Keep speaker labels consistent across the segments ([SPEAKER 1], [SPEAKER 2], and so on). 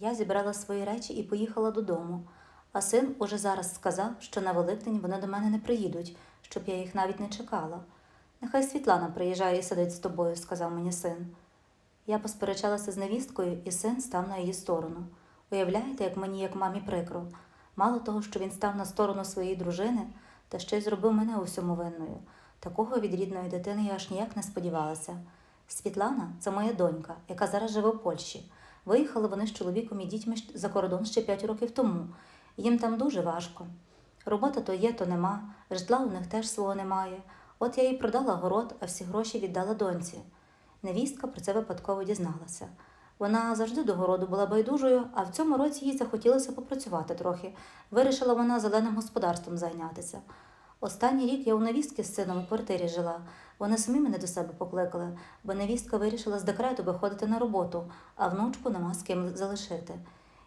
[SPEAKER 1] Я зібрала свої речі і поїхала додому. А син уже зараз сказав, що на Великдень вони до мене не приїдуть, щоб я їх навіть не чекала. Нехай Світлана приїжджає і сидить з тобою, сказав мені син. Я посперечалася з невісткою, і син став на її сторону. Уявляєте, як мені, як мамі, прикро. Мало того, що він став на сторону своєї дружини, та ще й зробив мене у всьому винною. Такого від рідної дитини я аж ніяк не сподівалася. Світлана це моя донька, яка зараз живе в Польщі. Виїхали вони з чоловіком і дітьми за кордон ще п'ять років тому. Їм там дуже важко. Робота то є, то нема, житла у них теж свого немає. От я їй продала город, а всі гроші віддала доньці. Невістка про це випадково дізналася. Вона завжди до городу була байдужою, а в цьому році їй захотілося попрацювати трохи. Вирішила вона зеленим господарством зайнятися. Останній рік я у невістки з сином у квартирі жила. Вони самі мене до себе покликали, бо невістка вирішила з декрету виходити на роботу, а внучку нема з ким залишити.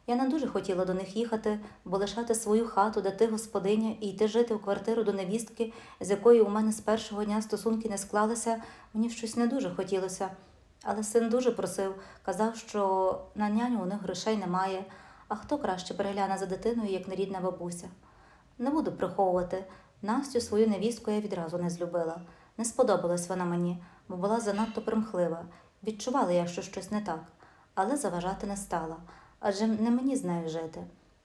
[SPEAKER 1] Я не дуже хотіла до них їхати, бо лишати свою хату, де ти господиня, і йти жити в квартиру до невістки, з якою у мене з першого дня стосунки не склалися, мені щось не дуже хотілося. Але син дуже просив, казав, що на няню у них грошей немає, а хто краще перегляне за дитиною, як нерідна бабуся. Не буду приховувати. Настю свою невістку я відразу не злюбила. Не сподобалась вона мені, бо була занадто примхлива. Відчувала я, що щось не так, але заважати не стала, адже не мені з нею жити.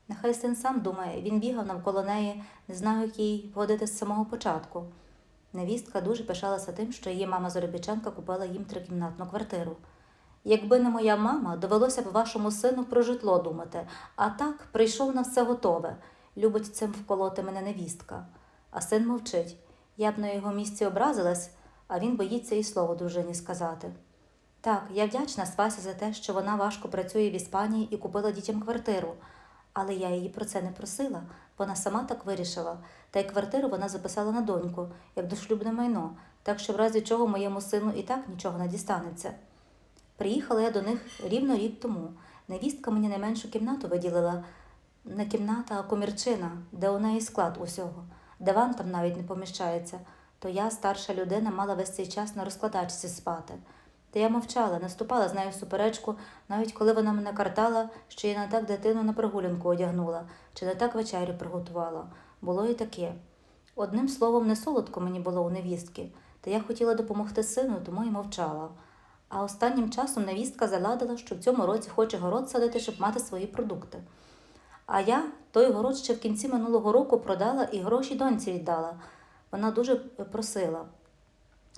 [SPEAKER 1] Нехай син сам думає, він бігав навколо неї, не знаю, як їй водити з самого початку. Невістка дуже пишалася тим, що її мама Заробітчанка купила їм трикімнатну квартиру. Якби не моя мама, довелося б вашому сину про житло думати, а так прийшов на все готове. Любить цим вколоти мене невістка. А син мовчить. Я б на його місці образилась, а він боїться і слово дружині сказати. Так, я вдячна Свасі за те, що вона важко працює в Іспанії і купила дітям квартиру. Але я її про це не просила, вона сама так вирішила. Та й квартиру вона записала на доньку, як дошлюбне майно, так що в разі чого моєму сину і так нічого не дістанеться. Приїхала я до них рівно рік тому. Невістка мені найменшу кімнату виділила. Не кімната, а комірчина, де у неї склад усього. Диван там навіть не поміщається. То я, старша людина, мала весь цей час на розкладачці спати. Та я мовчала, не вступала з нею в суперечку, навіть коли вона мене картала, що я не так дитину на прогулянку одягнула, чи не так вечерю приготувала. Було і таке. Одним словом, не солодко мені було у невістки, та я хотіла допомогти сину, тому і мовчала. А останнім часом невістка заладила, що в цьому році хоче город садити, щоб мати свої продукти. А я той город ще в кінці минулого року продала і гроші доньці віддала. Вона дуже просила.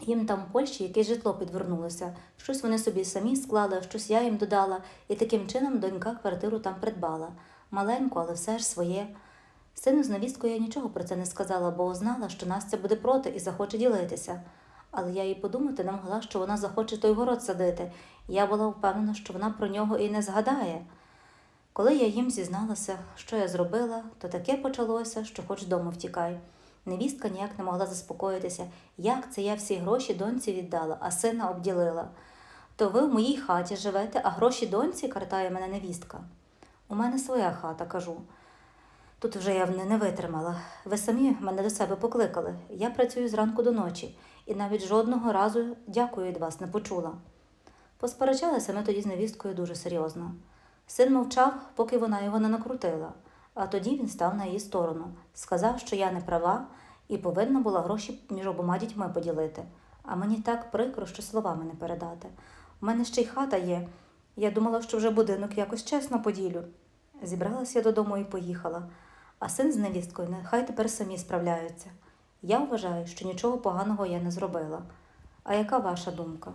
[SPEAKER 1] Їм там в Польщі якесь житло підвернулося. Щось вони собі самі склали, щось я їм додала, і таким чином донька квартиру там придбала. Маленьку, але все ж своє. Сину з невісткою я нічого про це не сказала, бо знала, що Настя буде проти і захоче ділитися. Але я їй подумати не могла, що вона захоче той город садити. Я була впевнена, що вона про нього і не згадає. Коли я їм зізналася, що я зробила, то таке почалося, що хоч дому втікай. Невістка ніяк не могла заспокоїтися, як це я всі гроші доньці віддала, а сина обділила. То ви в моїй хаті живете, а гроші доньці картає мене невістка. У мене своя хата, кажу. Тут вже я не, витримала. Ви самі мене до себе покликали. Я працюю зранку до ночі і навіть жодного разу дякую від вас не почула. Посперечалися ми тоді з невісткою дуже серйозно. Син мовчав, поки вона його не накрутила, а тоді він став на її сторону, сказав, що я не права і повинна була гроші між обома дітьми поділити. А мені так прикро, що словами не передати. У мене ще й хата є. Я думала, що вже будинок якось чесно поділю. Зібралася я додому і поїхала, а син з невісткою нехай тепер самі справляються. Я вважаю, що нічого поганого я не зробила. А яка ваша думка?